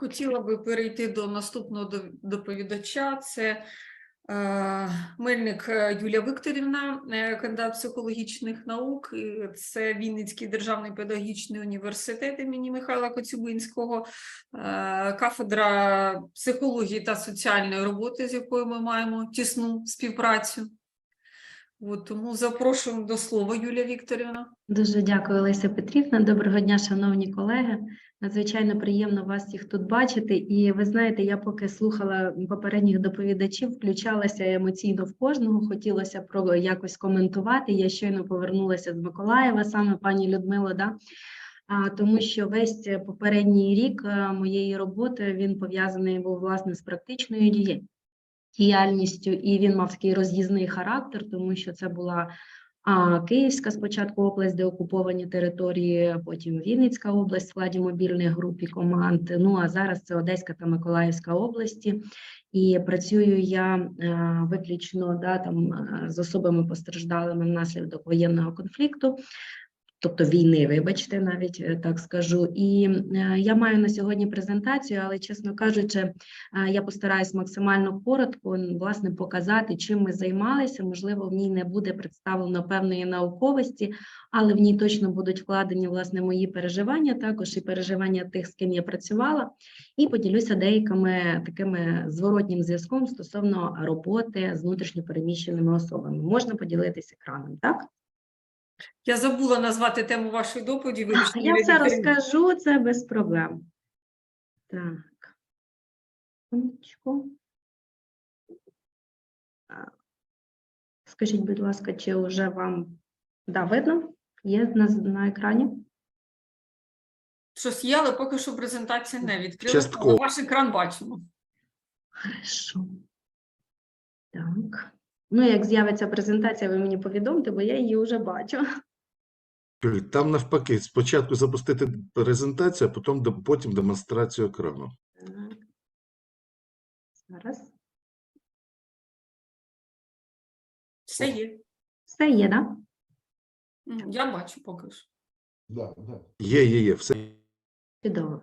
Хотіла би перейти до наступного доповідача. Це е, Мельник е, Юлія Вікторівна, е, кандидат психологічних наук. Це Вінницький державний педагогічний університет імені Михайла Коцюбинського, кафедра психології та соціальної роботи, з якою ми маємо тісну співпрацю. От, тому запрошуємо до слова Юлія Вікторівна. Дуже дякую, Леся Петрівна. Доброго дня, шановні колеги. Надзвичайно приємно вас всіх тут бачити. І ви знаєте, я поки слухала попередніх доповідачів, включалася емоційно в кожного. Хотілося про якось коментувати. Я щойно повернулася з Миколаєва, саме пані Людмила. Да? Тому що весь попередній рік е, моєї роботи він пов'язаний був власне з практичною діяльністю, і він мав такий роз'їзний характер, тому що це була а Київська спочатку область, де окуповані території, потім Вінницька область в складі мобільних груп і команд. Ну а зараз це Одеська та Миколаївська області. І працюю я е, виключно да, там, е, з особами постраждалими внаслідок воєнного конфлікту. Тобто війни, вибачте, навіть е, так скажу. І е, я маю на сьогодні презентацію, але чесно кажучи, е, я постараюсь максимально коротко власне показати, чим ми займалися. Можливо, в ній не буде представлено певної науковості, але в ній точно будуть вкладені власне мої переживання, також і переживання тих, з ким я працювала, і поділюся деякими такими зворотнім зв'язком стосовно роботи з внутрішньопереміщеними особами. Можна поділитися екраном, так? Я забула назвати тему вашої доповіді. А, Я все розкажу, це без проблем. Так. Секундочку. Скажіть, будь ласка, чи вже вам да, видно? Є на, на екрані? Щось є, але поки що презентація не відкрилася. Частково. але Ваш екран бачимо. Хорошо. Так. Ну, як з'явиться презентація, ви мені повідомте, бо я її вже бачу. Там навпаки, спочатку запустити презентацію, а потім, потім демонстрацію екрану. Так. Зараз. Все є. Все є, так? Да? Я бачу поки що. Є, є, є, все. Чудово.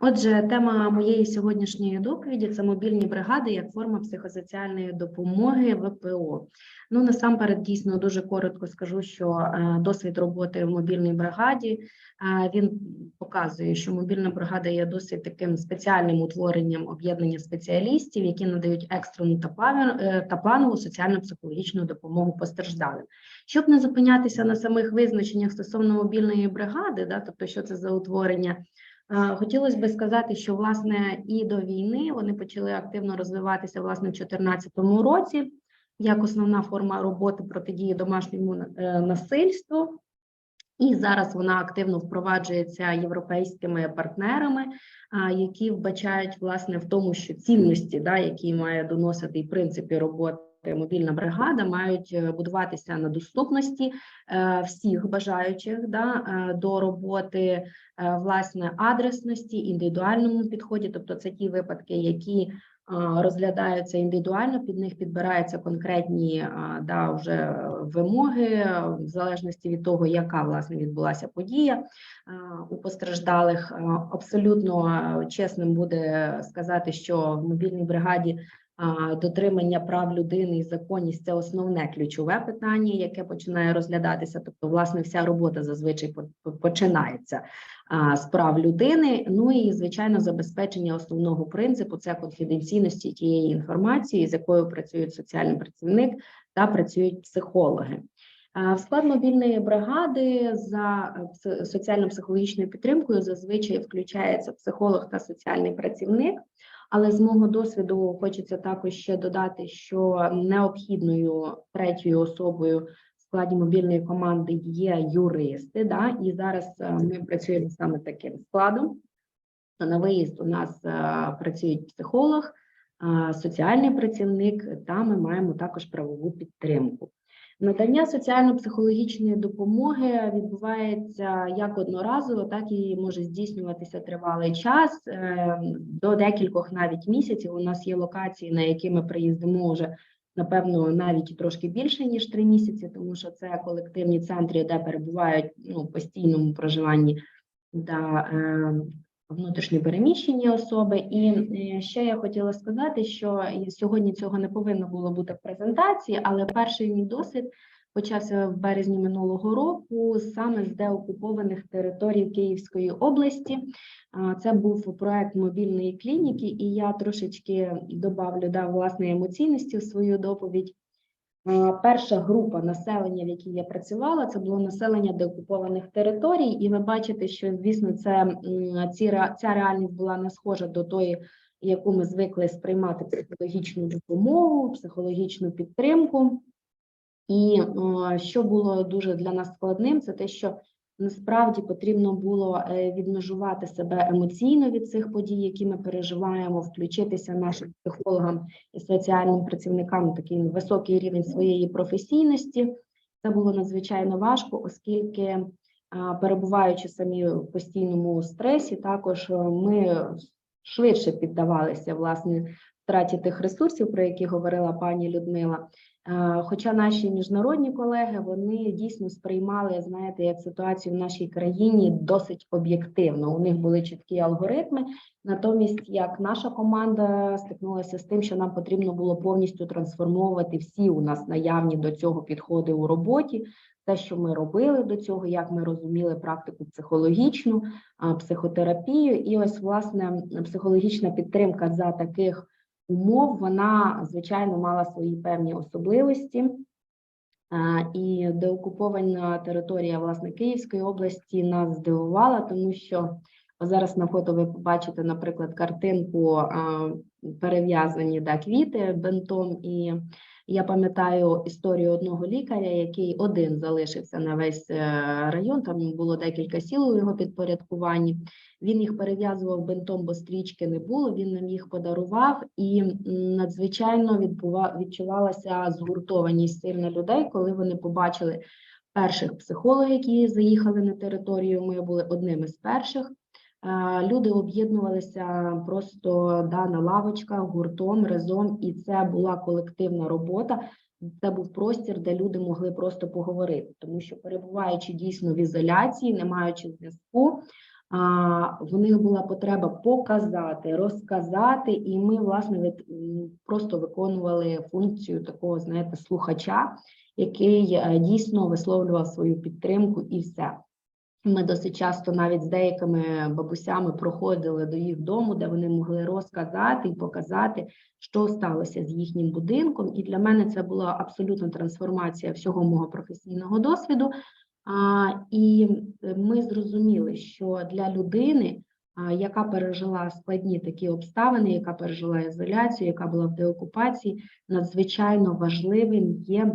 Отже, тема моєї сьогоднішньої доповіді це мобільні бригади як форма психосоціальної допомоги ВПО. Ну насамперед, дійсно дуже коротко скажу, що е, досвід роботи в мобільній бригаді е, він показує, що мобільна бригада є досить таким спеціальним утворенням об'єднання спеціалістів, які надають екстрену е, та планову соціально-психологічну допомогу постраждалим. Щоб не зупинятися на самих визначеннях стосовно мобільної бригади, да, тобто що це за утворення. Хотілося би сказати, що власне і до війни вони почали активно розвиватися власне в 2014 році як основна форма роботи протидії домашньому е, насильству. І зараз вона активно впроваджується європейськими партнерами, які вбачають власне в тому, що цінності, да, які має доносити і принципі роботи мобільна бригада, мають е, будуватися на доступності е, всіх бажаючих да, е, до роботи, е, власне адресності, індивідуальному підході, тобто це ті випадки, які розглядаються індивідуально, під них підбираються конкретні да, вже вимоги, в залежності від того, яка власне відбулася подія у постраждалих. Абсолютно чесним буде сказати, що в мобільній бригаді дотримання прав людини і законність це основне ключове питання, яке починає розглядатися. Тобто, власне, вся робота зазвичай по- по- починається з прав людини. Ну і звичайно, забезпечення основного принципу це конфіденційності тієї інформації, з якою працює соціальний працівник та працюють психологи. В склад мобільної бригади за е, соціально-психологічною підтримкою зазвичай включається психолог та соціальний працівник. Але з мого досвіду хочеться також ще додати, що необхідною третьою особою в складі мобільної команди є юристи. Да? І зараз е, ми працюємо саме таким складом. На виїзд у нас е, працюють психолог, соціальний працівник, та ми маємо також правову підтримку. Надання соціально-психологічної допомоги відбувається як одноразово, так і може здійснюватися тривалий час е, до декількох навіть місяців. У нас є локації, на які ми приїздимо вже напевно навіть трошки більше ніж три місяці, тому що це колективні центри, де перебувають ну, постійному проживанні да, е, внутрішньопереміщені особи. І е, ще я хотіла сказати, що сьогодні цього не повинно було бути в презентації, але перший мій досвід почався в березні минулого року саме з деокупованих територій Київської області. Це був проект мобільної клініки, і я трошечки добавлю да, власне емоційності в свою доповідь. Перша група населення, в якій я працювала, це було населення деокупованих територій, і ви бачите, що звісно, це ці ця реальність була не схожа до тої, яку ми звикли сприймати психологічну допомогу, психологічну підтримку. І що було дуже для нас складним, це те, що насправді потрібно було е, відмежувати себе емоційно від цих подій, які ми переживаємо, включитися нашим психологам і соціальним працівникам такий високий рівень своєї професійності. Це було надзвичайно важко, оскільки перебуваючи самі в постійному стресі, також е, ми швидше піддавалися власне втраті тих ресурсів, про які говорила пані Людмила. Е, Хоча наші міжнародні колеги вони дійсно сприймали, знаєте, як ситуацію в нашій країні досить об'єктивно. У них були чіткі алгоритми. Натомість, як наша команда стикнулася з тим, що нам потрібно було повністю трансформовувати всі у нас наявні до цього підходи у роботі. Те, що ми робили до цього, як ми розуміли практику психологічну, психотерапію, і ось власне психологічна підтримка за таких умов, вона звичайно мала свої певні особливості. І деокупована територія власне Київської області нас здивувала, тому що зараз на фото ви побачите, наприклад, картинку перев'язані да, квіти бентом. І я пам'ятаю історію одного лікаря, який один залишився на весь е, район. Там було декілька сіл у його підпорядкуванні. Він їх перев'язував бинтом, бо стрічки не було. Він нам їх подарував, і надзвичайно відчувалася згуртованість сильна людей, коли вони побачили перших психологів, які заїхали на територію. Ми були одними з перших. Люди об'єднувалися просто да, на лавочках, гуртом, разом, і це була колективна робота. Це був простір, де люди могли просто поговорити, тому що перебуваючи дійсно в ізоляції, не маючи зв'язку, в них була потреба показати, розказати, і ми, власне, від- просто виконували функцію такого, знаєте, слухача, який е, дійсно висловлював свою підтримку і все. Ми досить часто навіть з деякими бабусями проходили до їх дому, де вони могли розказати і показати, що сталося з їхнім будинком. І для мене це була абсолютна трансформація всього мого професійного досвіду. А, і е, ми зрозуміли, що для людини, яка пережила складні такі обставини, яка пережила ізоляцію, яка була в деокупації, надзвичайно важливим є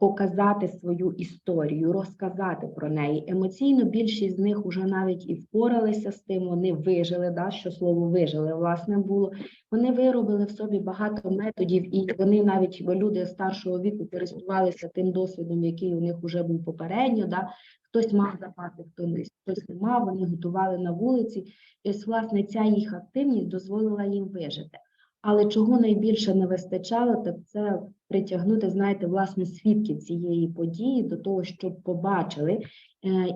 показати свою історію, розказати про неї. Емоційно більшість з них вже навіть і впоралися з тим, вони вижили, да, що слово вижили, власне, було. Вони виробили в собі багато методів, і вони навіть люди старшого віку користувалися тим досвідом, який у них вже був попередньо. Да. Хтось мав запаси, хто не хтось не мав, вони готували на вулиці. І ось, власне, ця їх активність дозволила їм вижити. Але чого найбільше не вистачало, так це притягнути, знаєте, власне, свідків цієї події до того, щоб побачили е,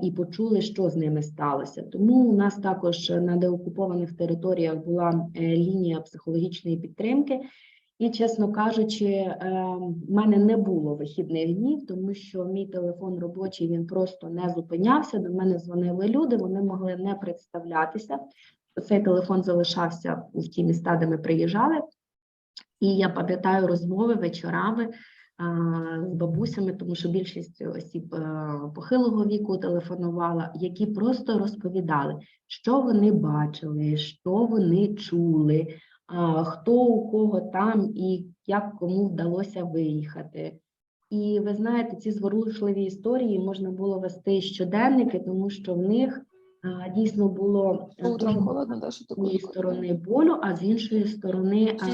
і почули, що з ними сталося. Тому у нас також на деокупованих територіях була е, лінія психологічної підтримки. І, чесно кажучи, е, в мене не було вихідних днів, тому що мій телефон робочий він просто не зупинявся. До мене дзвонили люди, вони могли не представлятися. Цей телефон залишався в ті міста, де ми приїжджали. І я пам'ятаю розмови вечорами а, з бабусями, тому що більшість осіб е, похилого віку телефонувала, які просто розповідали, що вони бачили, що вони чули, а, хто у кого там і як кому вдалося виїхати. І ви знаєте, ці зворушливі історії можна було вести щоденники, тому що в них дійсно було е, Утром дуже холодно, да, що з ти однієї сторони болю, а з іншої сторони а.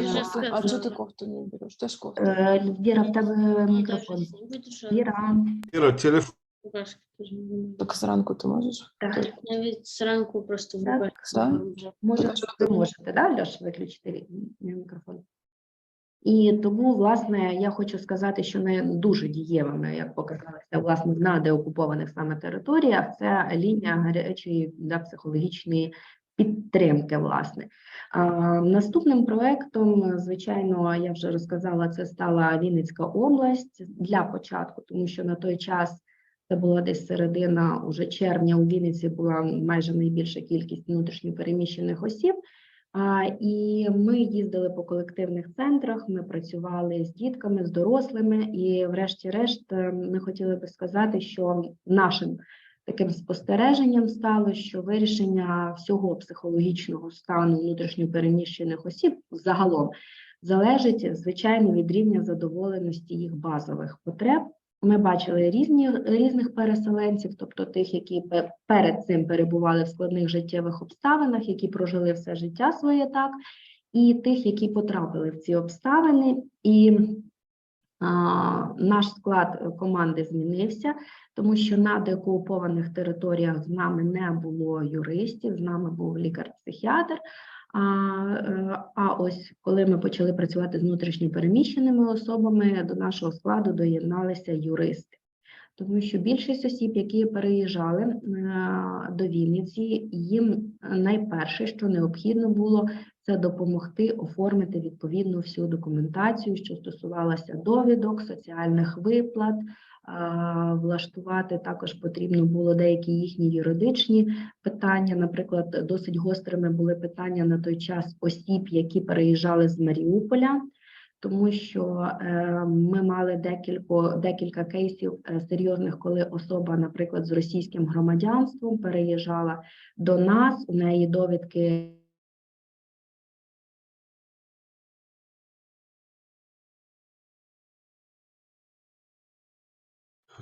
А чого ти кофту не береш? Теж кофту. е, Віра, в тебе мікрофон. що Віра, телефон. Так зранку ти можеш? так, Навіть зранку просто в Так. вже. може, ви можете, да, Льош, виключити мікрофон? І тому, власне, я хочу сказати, що не дуже дієвими, як показалося, власне, на деокупованих саме територіях, це лінія гарячої да, психологічної підтримки, власне. А, Наступним проектом, звичайно, я вже розказала, це стала Вінницька область для початку, тому що на той час це була десь середина уже червня. У Вінниці була майже найбільша кількість внутрішньопереміщених осіб. І ми їздили по колективних центрах, ми працювали з дітками, з дорослими, і, врешті-решт, е, ми хотіли би сказати, що нашим таким спостереженням стало, що вирішення всього психологічного стану внутрішньопереміщених осіб загалом залежить, звичайно, від рівня задоволеності їх базових потреб. Ми бачили різні різних переселенців, тобто тих, які перед цим перебували в складних життєвих обставинах, які прожили все життя своє так, і тих, які потрапили в ці обставини. І а, наш склад команди змінився, тому що на деокупованих територіях з нами не було юристів, з нами був лікар-психіатр. А, е, а ось коли ми почали працювати з внутрішньо переміщеними особами, до нашого складу доєдналися юристи. Тому що більшість осіб, які переїжджали е, до Вінниці, їм найперше, що необхідно було, це допомогти оформити відповідну всю документацію, що стосувалася довідок, соціальних виплат. Влаштувати також потрібно було деякі їхні юридичні питання. Наприклад, досить гострими були питання на той час осіб, які переїжджали з Маріуполя, тому що е, ми мали декілька, декілька кейсів е, серйозних, коли особа, наприклад, з російським громадянством переїжджала до нас. У неї довідки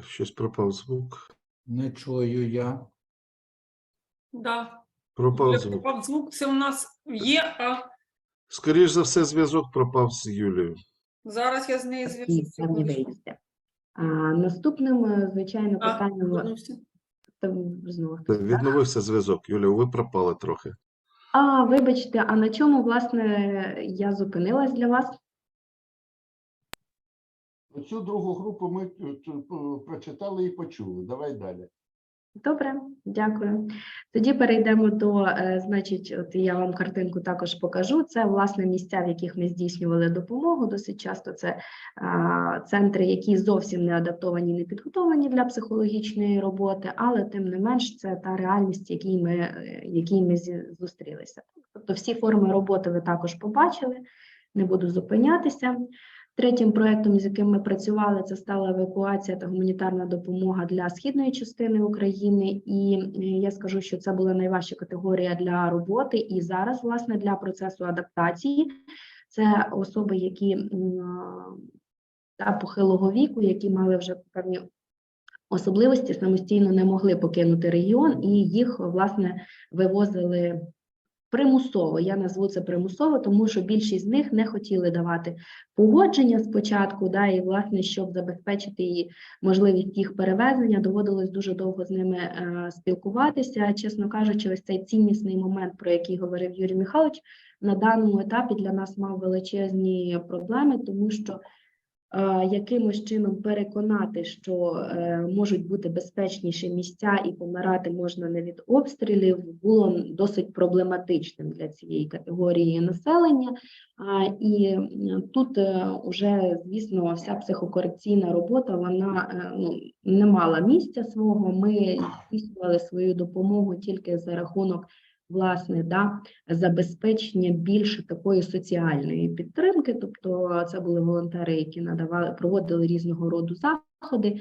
Щось пропав звук. Не чую я. Да. Пропав звук. пропав звук. Це у нас є, а Скоріш за все, зв'язок пропав з Юлією. зараз я з нею виїзди. А, наступним, е, звичайно, А, питанням повернувся. Та знову Та хтось, так? Відновився зв'язок. Юля, ви пропали трохи. А, вибачте, а на чому, власне, я зупинилась для вас? Цю другу групу ми е, прочитали і почули. Давай далі. Добре, дякую. Тоді перейдемо до, е, значить, от я вам картинку також покажу. Це власне місця, в яких ми здійснювали допомогу. Досить часто це а, центри, які зовсім не адаптовані, не підготовлені для психологічної роботи, але тим не менш це та реальність, якій ми, е, якій ми зустрілися. Тобто всі форми роботи ви також побачили, не буду зупинятися. Третім проектом, з яким ми працювали, це стала евакуація та гуманітарна допомога для східної частини України. І е, я скажу, що це була найважча категорія для роботи. І зараз, власне, для процесу адаптації це особи, які та похилого віку, які мали вже певні особливості, самостійно не могли покинути регіон, і їх власне вивозили примусово. Я назву це примусово, тому що більшість з них не хотіли давати погодження спочатку, да, і власне, щоб забезпечити її можливість їх перевезення, доводилось дуже довго з ними е, спілкуватися. Чесно кажучи, ось цей ціннісний момент, про який говорив Юрій Михайлович, на даному етапі для нас мав величезні проблеми, тому що якимось чином переконати, що е, можуть бути безпечніші місця і помирати можна не від обстрілів, було досить проблематичним для цієї категорії населення. І тут вже, звісно, вся психокорекційна робота вона е, ну, не мала місця свого. Ми здійснювали свою допомогу тільки за рахунок власне да, забезпечення більше такої соціальної підтримки. Тобто, це були волонтери, які надавали проводили різного роду заходи,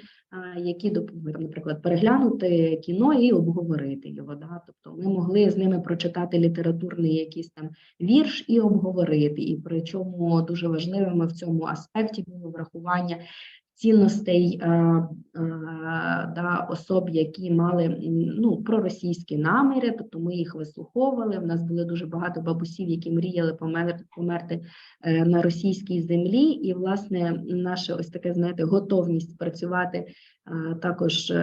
які допомогли, наприклад, переглянути кіно і обговорити його. Да? Тобто, ми могли з ними прочитати літературний якийсь там вірш і обговорити. І причому дуже важливими в цьому аспекті було врахування цінностей е, е, да, особ, які мали ну, проросійські наміри, тобто ми їх вислуховували. У нас було дуже багато бабусів, які мріяли померти, померти на російській землі. І, власне, наша ось таке, знаєте, готовність працювати е, також.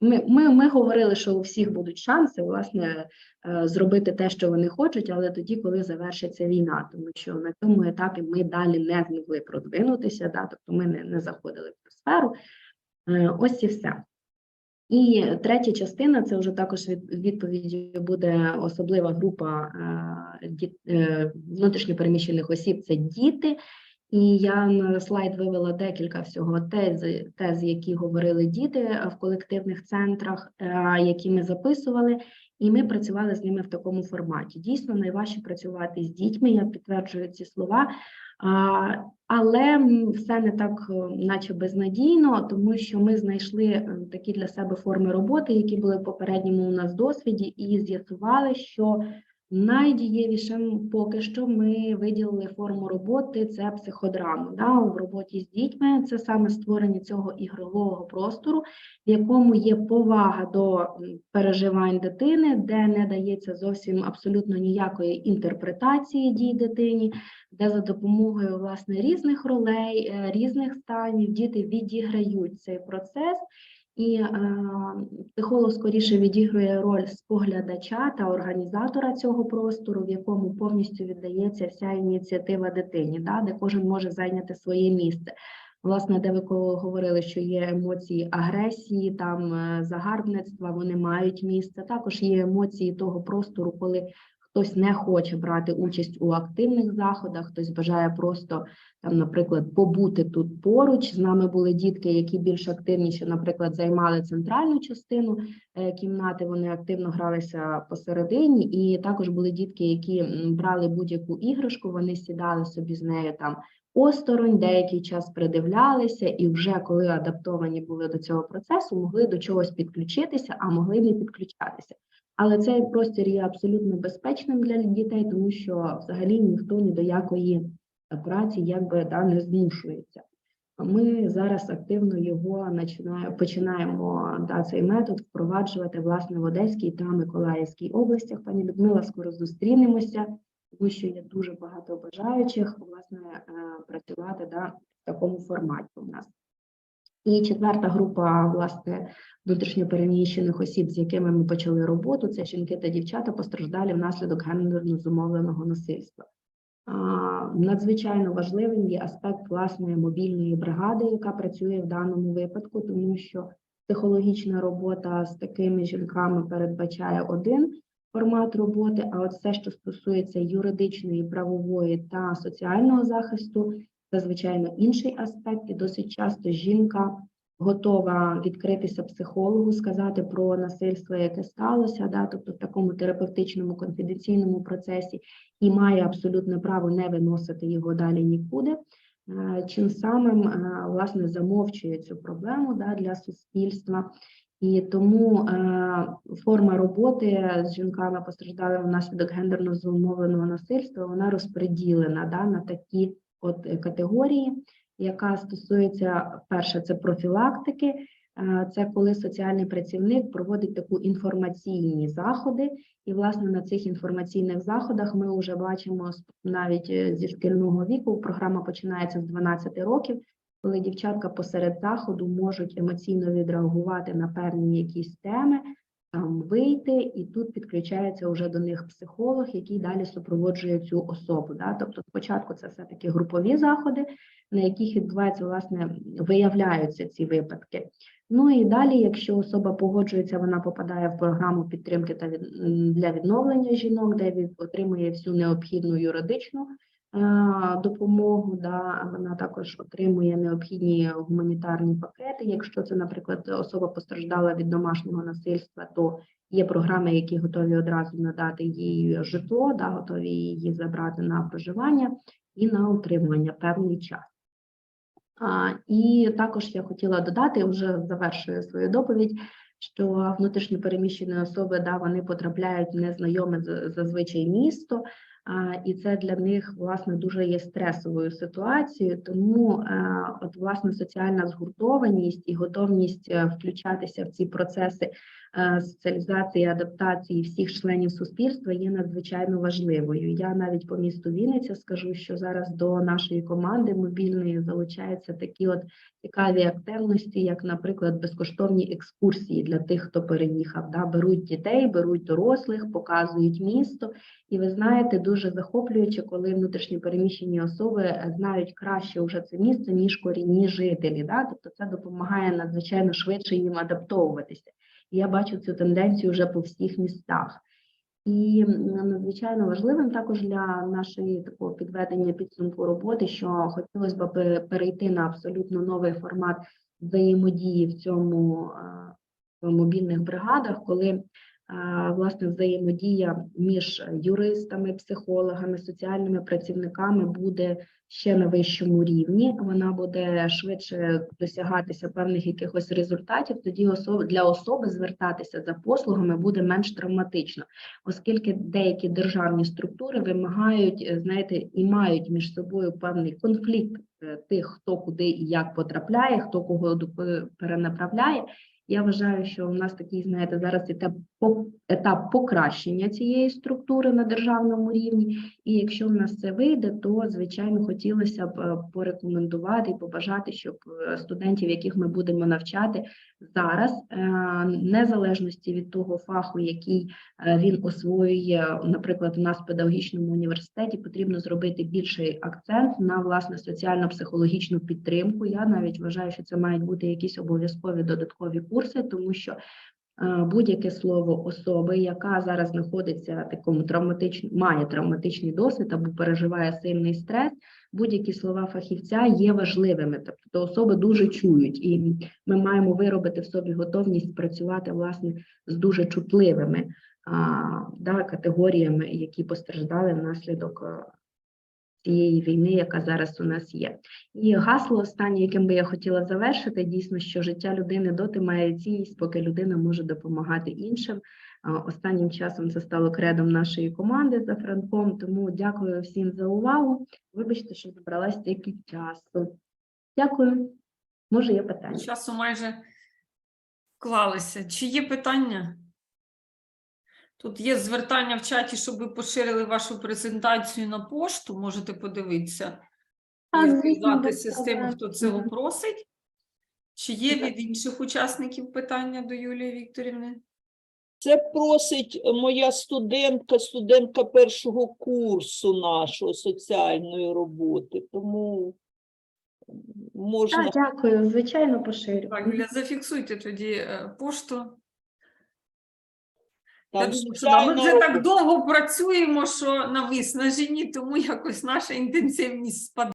Ми, ми, ми говорили, що у всіх будуть шанси, власне, е, зробити те, що вони хочуть, але тоді, коли завершиться війна, тому що на цьому етапі ми далі не змогли продвинутися, да, тобто ми не, не заходили в цю сферу. Е, Ось і все. І третя частина це вже також від відповіді буде особлива група е, внутрішньопереміщених осіб це діти. І я на слайд вивела декілька всього тез, тез, які говорили діти в колективних центрах, е, які ми записували, і ми працювали з ними в такому форматі. Дійсно, найважче працювати з дітьми. Я підтверджую ці слова. Але все не так, е, наче безнадійно, тому що ми знайшли е, такі для себе форми роботи, які були в попередньому у нас досвіді, і з'ясували, що найдієвішим поки що ми виділили форму роботи це психодраму. Да, в роботі з дітьми це саме створення цього ігрового простору, в якому є повага до переживань дитини, де не дається зовсім абсолютно ніякої інтерпретації дій дитині, де за допомогою власне різних ролей, е, різних станів діти відіграють цей процес. І е, психолог скоріше відігрує роль споглядача та організатора цього простору, в якому повністю віддається вся ініціатива дитині, да, де кожен може зайняти своє місце. Власне, де ви говорили, що є емоції агресії, там е, загарбництва, вони мають місце. Також є емоції того простору, коли хтось не хоче брати участь у активних заходах, хтось бажає просто там, наприклад, побути тут поруч. З нами були дітки, які більш активніше, наприклад, займали центральну частину е, кімнати. Вони активно гралися посередині, і також були дітки, які брали будь-яку іграшку, вони сідали собі з нею там осторонь, деякий час придивлялися, і вже коли адаптовані були до цього процесу, могли до чогось підключитися, а могли не підключатися. Але цей простір є абсолютно безпечним для дітей, тому що взагалі ніхто ні до якої праці якби да, не змушується. Ми зараз активно його починає, починаємо да, цей метод впроваджувати власне в Одеській та Миколаївській областях. Пані Людмила, скоро зустрінемося, тому що є дуже багато бажаючих власне е, працювати да, в такому форматі у нас. І четверта група власне внутрішньопереміщених осіб, з якими ми почали роботу, це жінки та дівчата постраждалі внаслідок гендерно зумовленого насильства. Надзвичайно важливим є аспект власної мобільної бригади, яка працює в даному випадку, тому що психологічна робота з такими жінками передбачає один формат роботи. А от все, що стосується юридичної, правової та соціального захисту, це звичайно інший аспект, і досить часто жінка готова відкритися психологу, сказати про насильство, яке сталося, да, тобто в такому терапевтичному конфіденційному процесі, і має абсолютне право не виносити його далі нікуди. Е, Чим самим е, власне замовчує цю проблему да, для суспільства. І тому е, форма роботи з жінками постраждалими внаслідок гендерно зумовленого насильства вона розподілена да, на такі от е, категорії, яка стосується перше, це профілактики. Е, Це коли соціальний працівник проводить таку інформаційні заходи, і власне на цих інформаційних заходах ми вже бачимо навіть е, зі шкільного віку. Програма починається з 12 років, коли дівчатка посеред заходу можуть емоційно відреагувати на певні якісь теми, вийти, і тут підключається вже до них психолог, який далі супроводжує цю особу. Да? Тобто, спочатку це все таки групові заходи, на яких відбувається власне виявляються ці випадки. Ну і далі, якщо особа погоджується, вона попадає в програму підтримки та для відновлення жінок, де отримує всю необхідну юридичну допомогу. Да, вона також отримує необхідні гуманітарні пакети. Якщо це, наприклад, особа постраждала від домашнього насильства, то є програми, які готові одразу надати їй житло, да, готові її забрати на проживання і на утримування певний час. А, і також я хотіла додати, вже завершую свою доповідь, що внутрішньо переміщені особи, да, вони потрапляють в незнайоме зазвичай місто, і це для них власне дуже є стресовою ситуацією. Тому е, от власне соціальна згуртованість і готовність е, включатися в ці процеси соціалізації, адаптації всіх членів суспільства є надзвичайно важливою. Я навіть по місту Вінниця скажу, що зараз до нашої команди мобільної залучаються такі от цікаві активності, як, наприклад, безкоштовні екскурсії для тих, хто переїхав. Да? Беруть дітей, беруть дорослих, показують місто. І ви знаєте, дуже захоплююче, коли внутрішньо переміщені особи е, знають краще вже це місто, ніж корінні жителі. Да? Тобто це допомагає надзвичайно швидше їм адаптовуватися. Я бачу цю тенденцію вже по всіх містах. І надзвичайно важливим також для нашої такого підведення підсумку роботи, що хотілося б перейти на абсолютно новий формат взаємодії в цьому в мобільних бригадах, коли власне взаємодія між юристами, психологами, соціальними працівниками буде ще на вищому рівні. Вона буде швидше досягатися певних якихось результатів. Тоді для особи звертатися за послугами буде менш травматично, оскільки деякі державні структури вимагають, е, знаєте, і мають між собою певний конфлікт е, тих, хто куди і як потрапляє, хто кого до- перенаправляє. Я вважаю, що у нас такий, знаєте, зараз етап, по- етап покращення цієї структури на державному рівні. І якщо в нас це вийде, то звичайно хотілося б е, порекомендувати і побажати, щоб е, студентів, яких ми будемо навчати зараз, е, незалежності від того фаху, який він освоює, наприклад, у нас в педагогічному університеті, потрібно зробити більший акцент на власне соціально-психологічну підтримку. Я навіть вважаю, що це мають бути якісь обов'язкові додаткові курси, тому що будь-яке слово особи, яка зараз знаходиться в такому травматичному, має травматичний досвід або переживає сильний стрес, будь-які слова фахівця є важливими. Тобто особи дуже чують, і ми маємо виробити в собі готовність працювати власне з дуже чутливими а, да, категоріями, які постраждали внаслідок цієї війни, яка зараз у нас є. І гасло останнє, яким би я хотіла завершити, дійсно, що життя людини доти має цінність, поки людина може допомагати іншим. Останнім часом це стало кредом нашої команди за Франком. Тому дякую всім за увагу. Вибачте, що забрала стільки часу. Дякую. Може, є питання? Часу майже вклалися. Чи є питання? Тут є звертання в чаті, щоб ви поширили вашу презентацію на пошту. Можете подивитися Так, і звісно, зв'язати з тим, хто цього просить. Чи є від інших учасників питання до Юлії Вікторівни? Це просить моя студентка, студентка першого курсу нашого соціальної роботи. Тому можна Так, дякую. Звичайно, поширю. Так, Юля, зафіксуйте тоді е, пошту. Я думаю, що да, ми вже так довго працюємо, що на виснаженні, тому якось наша інтенсивність спадає.